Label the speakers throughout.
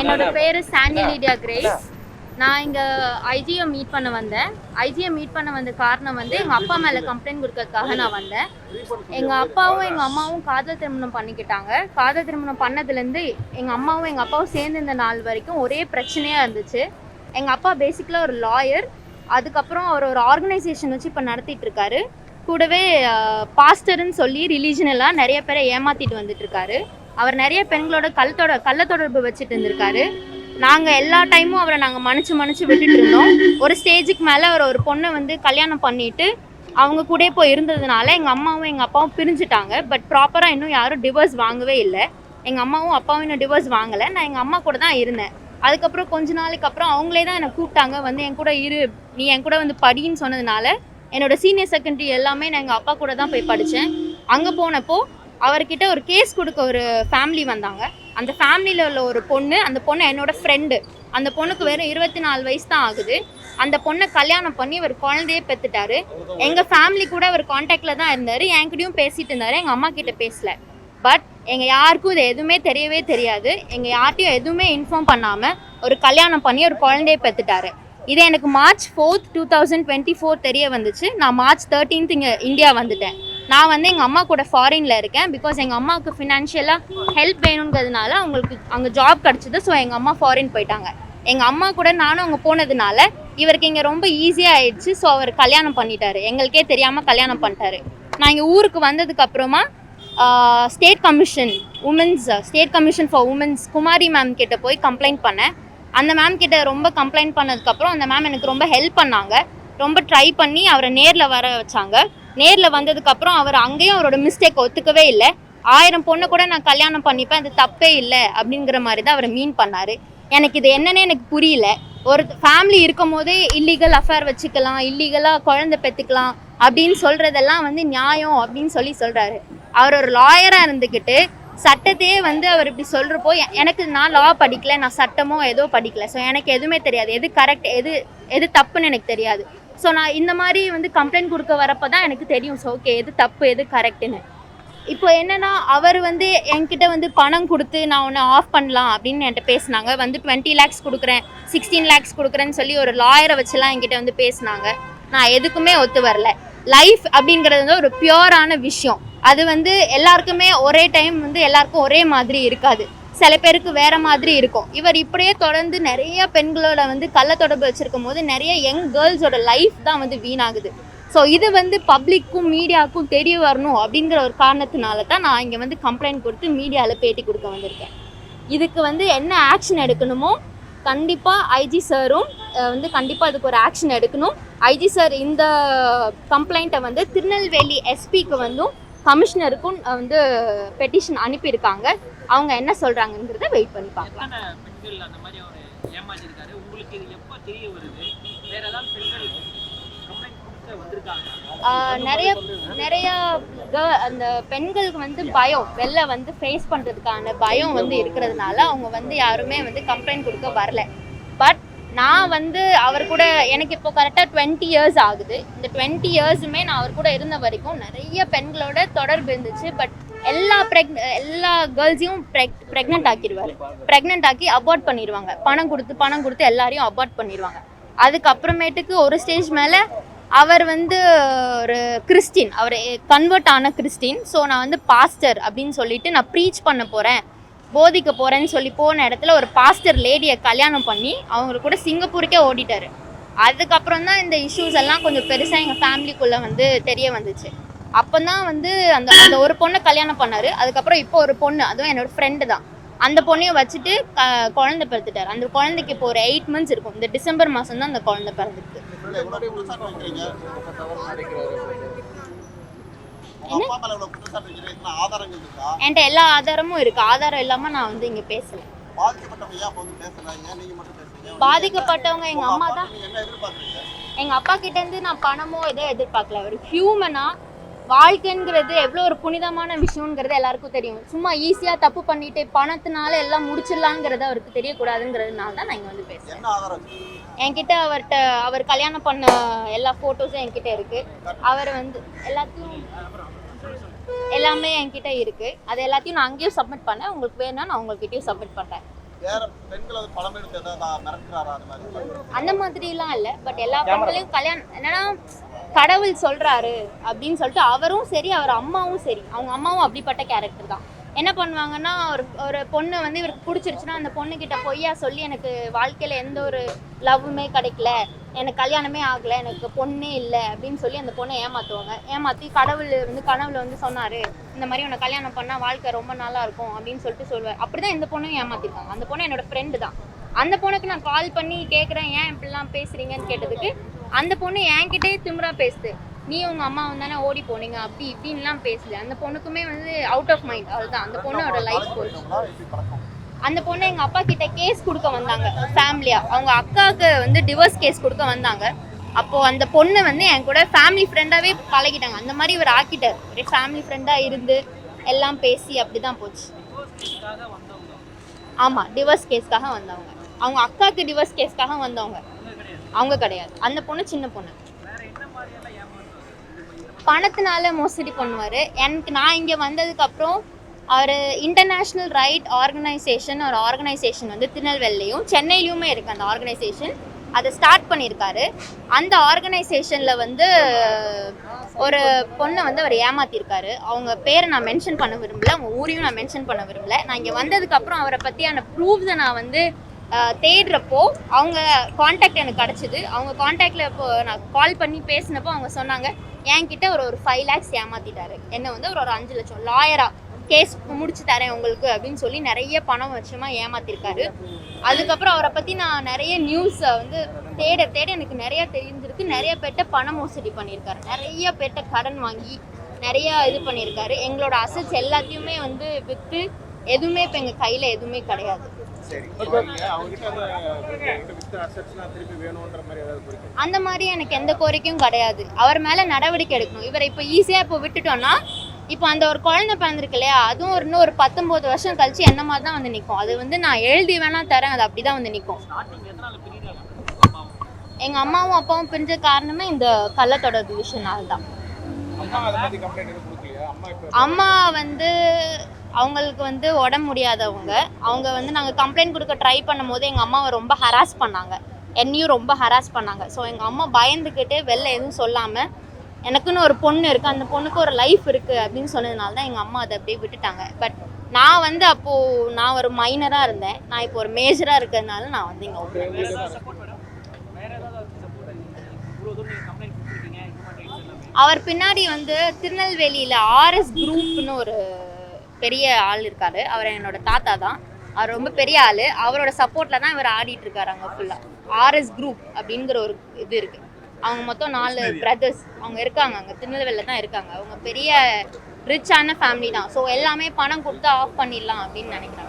Speaker 1: என்னோட பேர் சாண்டி லீடியா கிரேஸ் நான் இங்கே ஐஜியை மீட் பண்ண வந்தேன். ஐஜியை மீட் பண்ண வந்த காரணம் வந்து எங்கள் அப்பா மேலே கம்ப்ளைண்ட் கொடுக்கறதுக்காக நான் வந்தேன். எங்கள் அப்பாவும் எங்கள் அம்மாவும் காதல் திருமணம் பண்ணிக்கிட்டாங்க. காதல் திருமணம் பண்ணதுலேருந்து எங்கள் அம்மாவும் எங்கள் அப்பாவும் சேர்ந்து இந்த நாள் வரைக்கும் ஒரே பிரச்சனையாக இருந்துச்சு. எங்கள் அப்பா பேசிக்கலாக ஒரு லாயர் அதுக்கப்புறம் அவர் ஒரு ஆர்கனைசேஷன் வச்சு இப்போ நடத்திட்டு இருக்காரு. கூடவே பாஸ்டர்னு சொல்லி ரிலீஜனலாக நிறைய பேரை ஏமாத்திட்டு வந்துட்டு இருக்காரு. அவர் நிறைய பெண்களோட கல் தொட கள்ள தொடர்பு வச்சுட்டு இருந்திருக்காரு. நாங்கள் எல்லா டைமும் அவரை நாங்கள் மன்னிச்சு மன்னிச்சு விட்டுட்டு இருந்தோம். ஒரு ஸ்டேஜுக்கு மேலே அவர் ஒரு பொண்ணை வந்து கல்யாணம் பண்ணிட்டு அவங்க கூட போய் இருந்ததுனால எங்கள் அம்மாவும் எங்கள் அப்பாவும் பிரிஞ்சுட்டாங்க. பட் ப்ராப்பராக இன்னும் யாரும் டிவோர்ஸ் வாங்கவே இல்லை. எங்கள் அம்மாவும் அப்பாவும் இன்னும் டிவோர்ஸ் வாங்கலை. நான் எங்கள் அம்மா கூட தான் இருந்தேன். அதுக்கப்புறம் கொஞ்ச நாளைக்கு அப்புறம் அவங்களே தான் என்னை கூப்பிட்டாங்க. வந்து என் கூட இரு நீ என் கூட வந்து படின்னு சொன்னதுனால என்னோட சீனியர் செகண்டரி எல்லாமே நான் எங்கள் அப்பா கூட தான் போய் படித்தேன் அங்கே போனப்போ அவர்கிட்ட ஒரு கேஸ் கொடுக்க ஒரு ஃபேமிலி வந்தாங்க. அந்த ஃபேமிலியில் உள்ள ஒரு பொண்ணு அந்த பொண்ணு என்னோட ஃப்ரெண்டு அந்த பொண்ணுக்கு வெறும் இருபத்தி நாலு வயசு தான் ஆகுது. அந்த பொண்ணை கல்யாணம் பண்ணி அவர் குழந்தையே பெற்றுட்டாரு எங்கள் ஃபேமிலி கூட அவர் காண்டாக்டில் தான் இருந்தார். என்கிட்டயும் பேசிட்டு இருந்தார். எங்கள் அம்மா கிட்ட பேசல. பட் எங்கள் யாருக்கும் இது எதுவுமே தெரியவே தெரியாது. எங்கள் யார்ட்டையும் எதுவுமே இன்ஃபார்ம் பண்ணாமல் ஒரு கல்யாணம் பண்ணி ஒரு குழந்தையை பெற்றுட்டாரு இது எனக்கு March fourth two thousand twenty four தெரிய வந்துச்சு. நான் மார்ச் தேர்ட்டீன்த் இங்கே இந்தியா வந்துட்டேன். நான் வந்து எங்கள் அம்மா கூட ஃபாரினில் இருக்கேன். பிகாஸ் எங்கள் அம்மாவுக்கு ஃபினான்ஷியலாக ஹெல்ப் வேணுங்கிறதுனால அவங்களுக்கு அங்கே ஜாப் கிடச்சிது. ஸோ எங்கள் அம்மா ஃபாரின் போயிட்டாங்க. எங்கள் அம்மா கூட நானும் அங்கே போனதுனால இவருக்கு இங்கே ரொம்ப ஈஸியாக ஆயிடுச்சு. ஸோ அவர் கல்யாணம் பண்ணிட்டாரு. எங்களுக்கே தெரியாமல் கல்யாணம் பண்ணிட்டாரு. நான் இங்கே ஊருக்கு வந்ததுக்கப்புறமா state commission women's state commission for women's Kumari ma'am கிட்ட போய் கம்ப்ளைண்ட் பண்ணேன். அந்த மேம் கிட்ட ரொம்ப கம்ப்ளைண்ட் பண்ணதுக்கப்புறம் அந்த மேம் எனக்கு ரொம்ப ஹெல்ப் பண்ணாங்க. ரொம்ப ட்ரை பண்ணி அவரை நேரில் வர வச்சாங்க. நேரில் வந்ததுக்கப்புறம் அவர் அங்கேயும் அவரோட மிஸ்டேக் ஒத்துக்கவே இல்லை. ஆயிரம் பொண்ணை கூட நான் கல்யாணம் பண்ணிப்பேன் அது தப்பே இல்லை அப்படிங்கிற மாதிரி தான் அவர் மீன் பண்ணார். எனக்கு இது என்னன்னே எனக்கு புரியல. ஒரு ஃபேமிலி இருக்கும் போதே இல்லீகல் அஃபேர் வச்சுக்கலாம் இல்லீகலாக குழந்தை பெற்றுக்கலாம் அப்படின்னு சொல்கிறதெல்லாம் வந்து நியாயம் அப்படின்னு சொல்லி சொல்கிறாரு அவர் ஒரு லாயராக இருந்துக்கிட்டு சட்டத்தையே வந்து அவர் இப்படி சொல்கிறப்போ எனக்கு நான் லா படிக்கல நான் சட்டமோ ஏதோ படிக்கல. ஸோ எனக்கு எதுவுமே தெரியாது. எது கரெக்ட் எது எது தப்புன்னு எனக்கு தெரியாது. ஸோ நான் இந்த மாதிரி வந்து கம்ப்ளைண்ட் கொடுக்க வரப்போ தான் எனக்கு தெரியும். ஸோ ஓகே எது தப்பு எது கரெக்டுன்னு இப்போ என்னன்னா அவர் வந்து என்கிட்ட வந்து பணம் கொடுத்து நான் ஒன்று ஆஃப் பண்ணலாம் அப்படின்னு என்கிட்ட பேசினாங்க. வந்து டுவெண்ட்டி லேக்ஸ் கொடுக்குறேன் சிக்ஸ்டீன் லேக்ஸ் கொடுக்குறேன்னு சொல்லி ஒரு லாயரை வச்சுலாம் என்கிட்ட வந்து பேசினாங்க. நான் எதுக்குமே ஒத்து வரல. லைஃப் அப்படிங்கிறது வந்து ஒரு பியூரான விஷயம். அது வந்து எல்லாருக்குமே ஒரே டைம் வந்து எல்லாருக்கும் ஒரே மாதிரி இருக்காது. சில பேருக்கு வேற மாதிரி இருக்கும். இவர் இப்படியே தொடர்ந்து நிறைய பெண்களோட வந்து கள்ள தொடர்பு வச்சிருக்கும் போது நிறைய யங் கேர்ள்ஸோட லைஃப் தான் வந்து வீணாகுது. ஸோ இது வந்து பப்ளிக்கும் மீடியாவுக்கும் தெரிய வரணும் அப்படிங்கிற ஒரு காரணத்தினால தான் நான் இங்கே வந்து கம்ப்ளைண்ட் கொடுத்து மீடியாவில் பேட்டி கொடுக்க வந்திருக்கேன். இதுக்கு வந்து என்ன ஆக்ஷன் எடுக்கணுமோ கண்டிப்பாக ஐஜி சாரும் வந்து கண்டிப்பாக இதுக்கு ஒரு ஆக்ஷன் எடுக்கணும். ஐஜி சார் இந்த கம்ப்ளைண்ட்டை வந்து திருநெல்வேலி எஸ்பிக்கு வந்தும் கமிஷனருக்கும் வந்து பெட்டிஷன் அனுப்பியிருக்காங்க. அவங்க என்ன சொல்கிறாங்கங்கிறத வெயிட் பண்ணி பார்க்கலாம். நிறைய நிறைய அந்த பெண்களுக்கு வந்து பயம் வெளில வந்து ஃபேஸ் பண்ணுறதுக்கான பயம் வந்து இருக்கிறதுனால அவங்க வந்து யாருமே வந்து கம்ப்ளைண்ட் கொடுக்க வரல. பட் நான் வந்து அவர் கூட எனக்கு இப்போ கரெக்டாக டுவெண்ட்டி இயர்ஸ் ஆகுது. இந்த டுவெண்ட்டி இயர்ஸுமே நான் அவர் கூட இருந்த வரைக்கும் நிறைய பெண்களோட தொடர்பு இருந்துச்சு. பட் எல்லா ப்ரெக் எல்லா கேர்ள்ஸையும் ப்ரெக் ப்ரெக்னென்ட் ஆக்கிடுவார் ப்ரெக்னென்ட் ஆக்கி அபார்ட் பண்ணிடுவாங்க பணம் கொடுத்து பணம் கொடுத்து எல்லாரையும் அபார்ட் பண்ணிடுவாங்க அதுக்கப்புறமேட்டுக்கு ஒரு ஸ்டேஜ் மேலே அவர் வந்து ஒரு கிறிஸ்டின் அவர் கன்வெர்ட் ஆன கிறிஸ்டின் ஸோ நான் வந்து பாஸ்டர் அப்படின்னு சொல்லிட்டு நான் ப்ரீச் பண்ண போகிறேன் போதிக்க போகிறேன்னு சொல்லி போன இடத்துல ஒரு பாஸ்டர் லேடியை கல்யாணம் பண்ணி அவங்க கூட சிங்கப்பூருக்கே ஓடிட்டாரு. அதுக்கப்புறம் தான் இந்த இஷ்யூஸ் எல்லாம் கொஞ்சம் பெருசாக எங்கள் ஃபேமிலிக்குள்ளே வந்து தெரிய வந்துச்சு. அப்போ தான் வந்து அந்த அந்த ஒரு பொண்ணை கல்யாணம் பண்ணார். அதுக்கப்புறம் இப்போ ஒரு பொண்ணு அதுவும் என்னோடய ஃப்ரெண்டு தான். அந்த பொண்ணையும் வச்சுட்டு க குழந்தை பிறந்துட்டார். அந்த குழந்தைக்கு இப்போ ஒரு எயிட் மந்த்ஸ் இருக்கும். இந்த டிசம்பர் மாதம் தான் அந்த குழந்தை பிறந்துருக்கு. என்கிட்ட எல்லா ஆதாரமும் இருக்குது ஆதாரம் இல்லாமல் நான் வந்து இங்கே பேசலை.
Speaker 2: பாதிக்கப்பட்டவங்க உங்க
Speaker 1: அம்மா தான்? எங்கள் அப்பா கிட்டேருந்து நான் பணமோ எதோ எதிர்பார்க்கல. ஒரு ஹியூமனாக வாழ்க்கைங்கிறது எவ்வளோ ஒரு புனிதமான விஷயங்கிறது எல்லாருக்கும் தெரியும். சும்மா ஈஸியாக தப்பு பண்ணிட்டு பணத்தினால எல்லாம் முடிச்சிடலாங்கிறது அவருக்கு தெரியக்கூடாதுங்கிறதுனால தான் நான் இங்கே வந்து பேசுகிறேன்? என்கிட்ட அவர்கிட்ட அவர் கல்யாணம் பண்ண எல்லா ஃபோட்டோஸும் என்கிட்ட இருக்குது அவர் வந்து எல்லாத்தையும் எல்லாமே என்கிட்ட இருக்குது அது எல்லாத்தையும் நான் அங்கேயும் சப்மிட் பண்ணேன். உங்களுக்கு வேணும்னா நான் உங்கள்கிட்டயும் சப்மிட்
Speaker 2: மிரட்டுறாரா அந்த மாதிரி?
Speaker 1: அந்த மாதிரிலாம் இல்லை. பட் எல்லா பெண்களையும் கல்யாணம் என்னன்னா கடவுள் சொல்றாரு அப்படின்னு சொல்லிட்டு அவரும் சரி அவர் அம்மாவும் சரி. அவங்க அம்மாவும் அப்படிப்பட்ட கேரக்டர் தான். என்ன பண்ணுவாங்கன்னா ஒரு ஒரு பொண்ணு வந்து இவருக்கு பிடிச்சிருச்சுன்னா அந்த பொண்ணுகிட்ட பொய்யா சொல்லி எனக்கு வாழ்க்கையில எந்த ஒரு லவ்வுமே கிடைக்கல. எனக்கு கல்யாணமே ஆகல எனக்கு பொண்ணே இல்லை அப்படின்னு சொல்லி அந்த பொண்ணை ஏமாத்துவாங்க. ஏமாத்தி கடவுள் வந்து கனவுல வந்து சொன்னாரு இந்த மாதிரி உன்னை கல்யாணம் பண்ணா வாழ்க்கை ரொம்ப நல்லா இருக்கும் அப்படின்னு சொல்லிட்டு சொல்லுவார். அப்படிதான் இந்த பொண்ணையும் ஏமாத்திருக்காங்க. அந்த பொண்ணு என்னோட ஃப்ரெண்டு தான். அந்த பொண்ணுக்கு நான் கால் பண்ணி கேட்குறேன் ஏன் இப்படிலாம் பேசுறீங்கன்னு கேட்டதுக்கு அந்த பொண்ணு என்கிட்டயே திமிரா பேசுது. நீ உங்க அம்மா தானே ஓடி போனீங்க அப்படி இப்படின்லாம் பேசுது. அந்த பொண்ணுக்குமே வந்து அவுட் ஆஃப் மைண்ட் அதுதான் அந்த பொண்ணோட லைஃப்
Speaker 2: பழக்கம்
Speaker 1: அந்த பொண்ணு எங்க அப்பா கிட்ட கேஸ் கொடுக்க வந்தாங்க. ஃபேமிலியா அவங்க அக்காவுக்கு வந்து டிவோர்ஸ் கேஸ் கொடுக்க வந்தாங்க. அப்போ அந்த பொண்ணு வந்து என் கூட ஃபேமிலி ஃப்ரெண்டாவே பழகிட்டாங்க. அந்த மாதிரி இவர் ஆக்கிட்டார். ஒரு ஃபேமிலி ஃப்ரெண்டா இருந்து எல்லாம் பேசி அப்படிதான் போச்சு.
Speaker 3: ஆமாம்
Speaker 1: ஆமா டிவோர்ஸ் கேஸ்க்காக வந்தவங்க. அவங்க அக்காவுக்கு டிவோர்ஸ் கேஸ்க்காக வந்தவங்க.
Speaker 3: அவங்க கிடையாது.
Speaker 1: அந்த பொண்ணு சின்ன பொண்ணு. பணத்தினால மோசடி பண்ணுவார். எனக்கு நான் இங்கே வந்ததுக்கப்புறம் அவர் இன்டர்நேஷ்னல் ரைட் ஆர்கனைசேஷன் ஒரு ஆர்கனைசேஷன் வந்து திருநெல்வேலியும் சென்னையிலையுமே இருக்குது அந்த ஆர்கனைசேஷன் அதை ஸ்டார்ட் பண்ணியிருக்காரு. அந்த ஆர்கனைசேஷனில் வந்து ஒரு பொண்ணை வந்து அவர் ஏமாத்திருக்காரு. அவங்க பேரை நான் மென்ஷன் பண்ண விரும்பல. அவங்க ஊரையும் நான் மென்ஷன் பண்ண விரும்பல. நான் இங்கே வந்ததுக்கப்புறம் அவரை பற்றியான ப்ரூஃப்ஸை நான் வந்து தேடுறப்போ அவங்க காண்டாக்ட் எனக்கு கிடச்சிது. அவங்க காண்டாக்டில் இப்போ நான் கால் பண்ணி பேசினப்போ அவங்க சொன்னாங்க என்கிட்ட ஒரு ஒரு ஃபைவ் லேக்ஸ் ஏமாத்திட்டாரு. என்ன வந்து ஒரு ஒரு அஞ்சு லட்சம் லாயராக கேஸ் முடிச்சு தரேன் உங்களுக்கு அப்படின்னு சொல்லி நிறைய பணம் வச்சுமா ஏமாத்திருக்காரு. அதுக்கப்புறம் அவரை பற்றி நான் நிறைய நியூஸை வந்து தேட தேட எனக்கு நிறைய தெரிஞ்சிருக்கு. நிறைய பேர்ட்ட பண மோசடி பண்ணியிருக்காரு. நிறைய பேர்ட்ட கடன் வாங்கி நிறைய இது பண்ணியிருக்காரு. எங்களோட அசட்ஸ் எல்லாத்தையுமே வந்து விற்று எதுவுமே இப்போ எங்கள் கையில் எதுவுமே கிடையாது.
Speaker 2: அந்த மாதிரி ஏதாவது குறிக்கும்
Speaker 1: அந்த மாதிரி எனக்கு எந்த கோரிக்கையும் கிடையாது. அவர் மேலே நடவடிக்கை எடுக்கணும். இவரை இப்போ ஈஸியாக இப்போ விட்டுட்டோம்னா இப்போ அந்த ஒரு குழந்தை பிறந்திருக்கு இல்லையா அதுவும் ஒரு இன்னும் ஒரு பத்தொம்போது வருஷம் கழிச்சு என்ன மாதிரி தான் வந்து நிற்கும் அது வந்து நான் எழுதி வேணா தரேன் அது அப்படி தான் வந்து நிற்கும் எங்கள் அம்மாவும் அப்பாவும் பிரிஞ்ச காரணமே இந்த கள்ளத்தொடர்பு விஷயனால தான்.
Speaker 2: அம்மா
Speaker 1: வந்து அவங்களுக்கு வந்து உடம்பு முடியாதவங்க. அவங்க வந்து நாங்கள் கம்ப்ளைண்ட் கொடுக்க ட்ரை பண்ணும்போது எங்கள் அம்மாவை ரொம்ப ஹராஸ் பண்ணாங்க. என்னையும் ரொம்ப ஹராஸ் பண்ணாங்க. ஸோ எங்கள் அம்மா பயந்துக்கிட்டு வெளில எதுவும் சொல்லாமல் எனக்குன்னு ஒரு பொண்ணு இருக்குது அந்த பொண்ணுக்கு ஒரு லைஃப் இருக்குது அப்படின்னு சொன்னதுனால தான் எங்கள் அம்மா அதை அப்படியே விட்டுட்டாங்க. பட் நான் வந்து அப்போது நான் ஒரு மைனராக இருந்தேன். நான் இப்போ ஒரு மேஜராக இருக்கிறதுனால நான் வந்து இங்கே
Speaker 3: எல்லாமே.
Speaker 1: அவர் பின்னாடி வந்து திருநெல்வேலியில் ஆர்எஸ் குரூப்னு ஒரு பெரிய ஆள் இருக்காரு. அவர் என்னோட தாத்தா தான். அவர் ரொம்ப பெரிய ஆள். அவரோட சப்போர்ட்டில் தான் இவர் ஆடிட்டு இருக்காரு அங்கே ஃபுல்லாக ஆர்எஸ் குரூப் அப்படிங்கிற ஒரு இது இருக்குது அவங்க மொத்தம் நாலு பிரதர்ஸ் அவங்க இருக்காங்க அங்கே திருநெல்வேலியில் தான் இருக்காங்க. அவங்க பெரிய ரிச்சான ஃபேமிலி தான். ஸோ எல்லாமே பணம் கொடுத்து ஆஃப் பண்ணிடலாம் அப்படின்னு நினைக்கிறாங்க.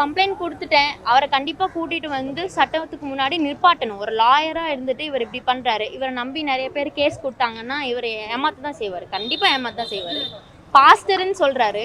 Speaker 3: கம்ப்ளைண்ட்
Speaker 1: கொடுத்துட்டேன். அவரை கண்டிப்பாக கூட்டிகிட்டு வந்து சட்டத்துக்கு முன்னாடி நிற்பாட்டணும் ஒரு லாயராக இருந்துட்டு இவர் இப்படி பண்ணுறாரு இவரை நம்பி நிறைய பேர் கேஸ் கொடுத்தாங்கன்னா இவர் ஏமாத்த தான் செய்வார். கண்டிப்பாக ஏமாத்த தான் செய்வார். பாஸ்டர்னு சொல்கிறாரு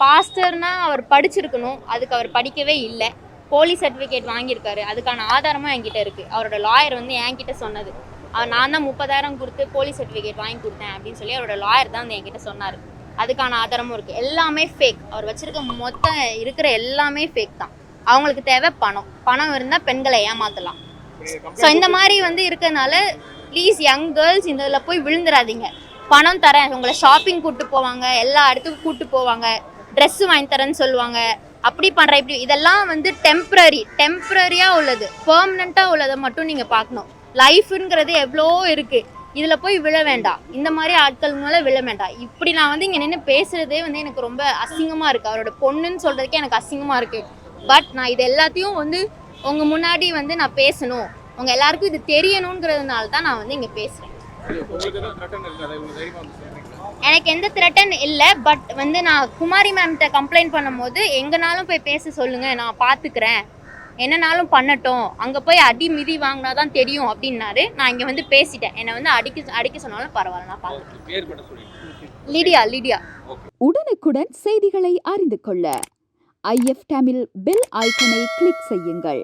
Speaker 1: பாஸ்டர்னா அவர் படிச்சிருக்கணும். அதுக்கு அவர் படிக்கவே இல்லை. போலீஸ் சர்டிஃபிகேட் வாங்கியிருக்காரு. அதுக்கான ஆதாரமும் என்கிட்ட இருக்குது அவரோட லாயர் வந்து என்கிட்ட சொன்னது. அவர் நான் தான் முப்பதாயிரம் கொடுத்து போலீஸ் சர்டிஃபிகேட் வாங்கி கொடுத்தேன் அப்படின்னு சொல்லி அவரோட லாயர் தான் வந்து என்கிட்ட சொன்னார். அதுக்கான ஆதாரமும் இருக்குது எல்லாமே ஃபேக் அவர் வச்சிருக்க மொத்தம் இருக்கிற எல்லாமே ஃபேக் தான். அவங்களுக்கு தேவை பணம். பணம் இருந்தால் பெண்களை ஏமாற்றலாம் ஸோ இந்த மாதிரி வந்து இருக்கிறதுனால ப்ளீஸ் யங் கேர்ள்ஸ் இந்த இதில் போய் விழுந்துடாதீங்க பணம் தரேன். உங்களை ஷாப்பிங் கூப்பிட்டு போவாங்க. எல்லா இடத்துக்கும் கூட்டு போவாங்க. ட்ரெஸ்ஸு வாங்கி தரேன்னு சொல்லுவாங்க. அப்படி பண்ணுறேன் இப்படி இதெல்லாம் வந்து டெம்ப்ரரி டெம்ப்ரரியாக உள்ளது. பெர்மனண்ட்டாக உள்ளதை மட்டும் நீங்கள் பார்க்கணும். லைஃப்ங்கிறது எவ்வளோ இருக்குது இதில் போய் விழ வேண்டாம். இந்த மாதிரி ஆட்கள் மேலே விழ வேண்டாம். இப்படி நான் வந்து இங்கே நின்று பேசுகிறதே வந்து எனக்கு ரொம்ப அசிங்கமாக இருக்குது அவரோட பொண்ணுன்னு சொல்கிறதுக்கே எனக்கு அசிங்கமாக இருக்குது பட் நான் இது எல்லாத்தையும் வந்து உங்கள் முன்னாடி வந்து நான் பேசணும். உங்கள் எல்லாருக்கும் இது தெரியணுங்கிறதுனால தான் நான் வந்து இங்கே பேசுகிறேன்
Speaker 2: உங்களுக்கு எதுவும் த்ரெட்டன் இருக்காது இவங்க தைரியமா வந்து சொல்றீங்க
Speaker 1: எனக்கு எந்த த்ரெட்டன் இல்லை பட் வந்து நான் குமாரி மேம்கிட்ட கம்ப்ளைண்ட் பண்ணும்போது எங்கனாலும் போய் பேச சொல்லுங்கள் நான் பார்த்துக்கிறேன் என்னனாலும் பண்ணட்டும். அங்கே போய் அடி மிதி வாங்கினா தான் தெரியும் அப்படின்னாரு. நான் இங்கே வந்து பேசிட்டேன். என்னை வந்து அடிக்க அடிக்க சொன்னாலும் பரவாயில்ல நான் பார்த்துக்கிறேன் லிடியா லிடியா.
Speaker 4: உடனுக்குடன் செய்திகளை அறிந்து கொள்ள. ஐஎஃப் தமிழ் பெல் ஐக்கனை கிளிக் செய்யுங்கள்.